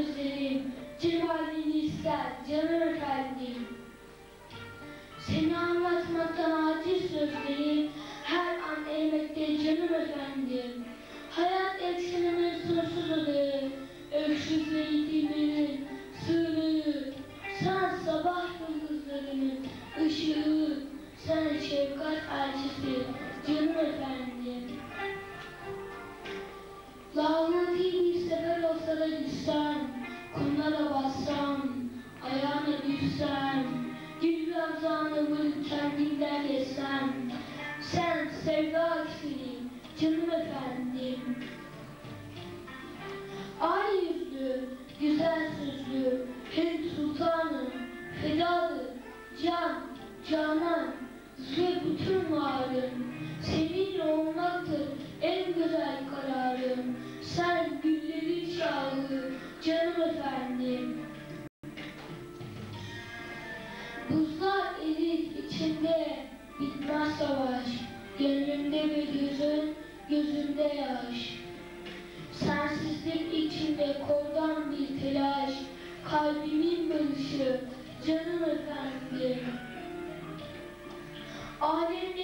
gözlerim cemalini ister canım efendim. Seni anlatmaktan aciz sözlerim her an eğmekte canım efendim. Hayat eksenimin sonsuz adı, öksüz ve yetimin sığınağı. Sen sabah yıldızlarının ışığı, sen şefkat elçisi canım efendim. Düşsem, gül ramzanımı kendimden yesem, sen sevda aksini, canım efendim. Ay yüzlü, güzel sözlü, Hint sultanım, fedalı, can, canan ve bütün varlığım. Seninle olmaktır en güzel kararım. Sen güllerin şahı, Buzlar erir içinde bitmez savaş. Gönlümde bir gözün, gözümde yaş. Sensizlik içinde kordan bir telaş. Kalbimin barışı, canım efendim. Alemde